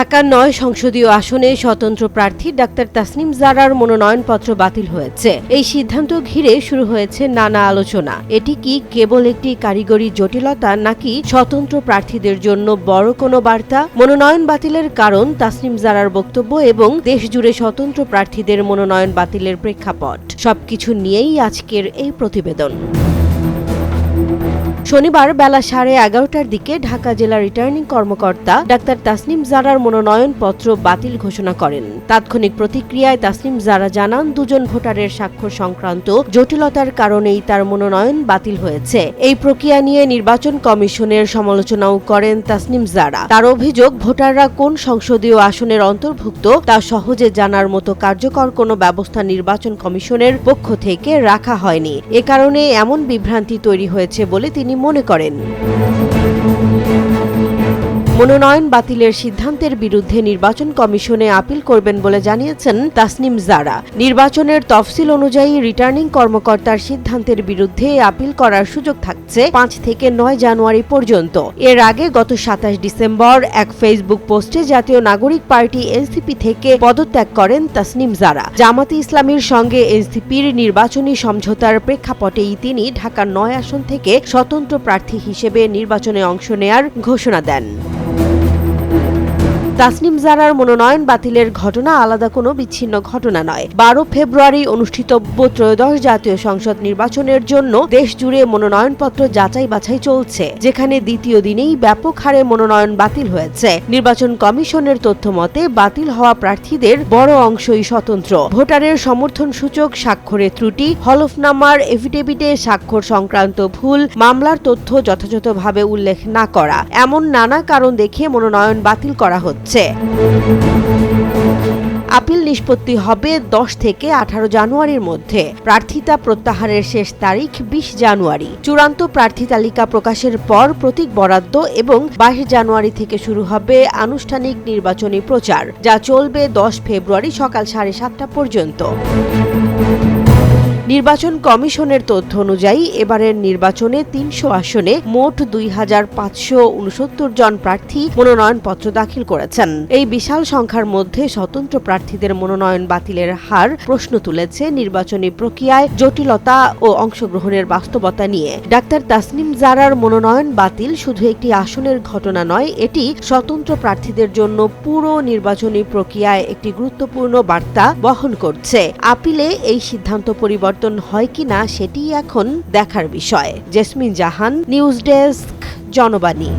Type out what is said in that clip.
ঢাকা নয় সংসদীয় আসনে স্বতন্ত্র প্রার্থী ডাক্তার তাসনিম জারার মনোনয়নপত্র বাতিল হয়েছে। এই সিদ্ধান্ত ঘিরে শুরু হয়েছে নানা আলোচনা। এটি কি কেবল একটি কারিগরি জটিলতা নাকি স্বতন্ত্র প্রার্থীদের জন্য বড় কোনো বার্তা? মনোনয়ন বাতিলের কারণ তাসনিম জারার বক্তব্য এবং দেশজুড়ে স্বতন্ত্র প্রার্থীদের মনোনয়ন বাতিলের প্রেক্ষাপট। সবকিছু নিয়েই আজকের এই প্রতিবেদন। শনিবার বেলা সাড়ে এগারোটার দিকে ঢাকা জেলা রিটার্নিং কর্মকর্তা ডাক্তার তাসনিম জারার মনোনয়নপত্র বাতিল ঘোষণা করেন। তাৎক্ষণিক প্রতিক্রিয়ায় তাসনিম জারা জানান, দুজন ভোটারের স্বাক্ষর সংক্রান্ত জটিলতার কারণেই তার মনোনয়ন বাতিল হয়েছে। এই প্রক্রিয়া নিয়ে নির্বাচন কমিশনের সমালোচনাও করেন তাসনিম জারা। তার অভিযোগ, ভোটাররা কোন সংসদীয় আসনের অন্তর্ভুক্ত তা সহজে জানার মতো কার্যকর কোনো ব্যবস্থা নির্বাচন কমিশনের পক্ষ থেকে রাখা হয়নি। এ কারণে এমন বিভ্রান্তি তৈরি হয়েছে বলে তিনি মনে করেন। মনোনয়ন বাতিলের সিদ্ধান্তের বিরুদ্ধে নির্বাচন কমিশনে আপিল করবেন বলে জানিয়েছেন তাসনিম জারা। নির্বাচনের তফসিল অনুযায়ী রিটার্নিং কর্মকর্তার সিদ্ধান্তের বিরুদ্ধে আপিল করার সুযোগ থাকছে পাঁচ থেকে নয় জানুয়ারি পর্যন্ত। এর আগে গত সাতাশ ডিসেম্বর এক ফেসবুক পোস্টে জাতীয় নাগরিক পার্টি এনসিপি থেকে পদত্যাগ করেন তাসনিম জারা। জামাতে ইসলামীর সঙ্গে এনসিপির নির্বাচনী সমঝোতার প্রেক্ষাপটেই তিনি ঢাকার নয় আসন থেকে স্বতন্ত্র প্রার্থী হিসেবে নির্বাচনে অংশ নেয়ার ঘোষণা দেন। Thank you. তাসনিম জারার মনোনয়ন বাতিলের ঘটনা আলাদা কোনো বিচ্ছিন্ন ঘটনা নয়। বারো ফেব্রুয়ারি অনুষ্ঠিতব্য ত্রয়োদশ জাতীয় সংসদ নির্বাচনের জন্য দেশ জুড়ে মনোনয়নপত্র যাচাই বাছাই চলছে, যেখানে দ্বিতীয় দিনেই ব্যাপক হারে মনোনয়ন বাতিল হয়েছে। নির্বাচন কমিশনের তথ্য মতে, বাতিল হওয়া প্রার্থীদের বড় অংশই স্বতন্ত্র। ভোটারের সমর্থন সূচক স্বাক্ষরে ত্রুটি, হলফনামার এফিডেভিটে স্বাক্ষর সংক্রান্ত ভুল, মামলার তথ্য যথাযথভাবে উল্লেখ না করা। এমন নানা কারণ দেখিয়ে মনোনয়ন বাতিল করা হচ্ছে। আপিল নিষ্পত্তি হবে দশ থেকে আঠারো জানুয়ারির মধ্যে। প্রার্থিতা প্রত্যাহারের শেষ তারিখ বিশ জানুয়ারি। চূড়ান্ত প্রার্থী তালিকা প্রকাশের পর প্রতীক বরাদ্দ এবং বাইশ জানুয়ারি থেকে শুরু হবে আনুষ্ঠানিক নির্বাচনী প্রচার, যা চলবে দশ ফেব্রুয়ারি সকাল সাড়ে সাতটা পর্যন্ত। নির্বাচন কমিশনের তথ্য অনুযায়ী এবারের নির্বাচনে তিনশো আসনে মোট দুই হাজার পাঁচশো উনসত্তর জন প্রার্থী মনোনয়নপত্র দাখিল করেছেন। এই বিশাল সংখ্যার মধ্যে স্বতন্ত্র প্রার্থীদের মনোনয়ন বাতিলের হার প্রশ্ন তুলেছে নির্বাচনী প্রক্রিয়ায় জটিলতা ও অংশগ্রহণের বাস্তবতা নিয়ে। ডাক্তার তাসনিম জারার মনোনয়ন বাতিল শুধু একটি আসনের ঘটনা নয়, এটি স্বতন্ত্র প্রার্থীদের জন্য পুরো নির্বাচনী প্রক্রিয়ায় একটি গুরুত্বপূর্ণ বার্তা বহন করছে। আপিলে এই সিদ্ধান্ত পরিবর্তন হয় কিনা সেটি এখন দেখার বিষয়। Jasmine Jahan news desk Janabani.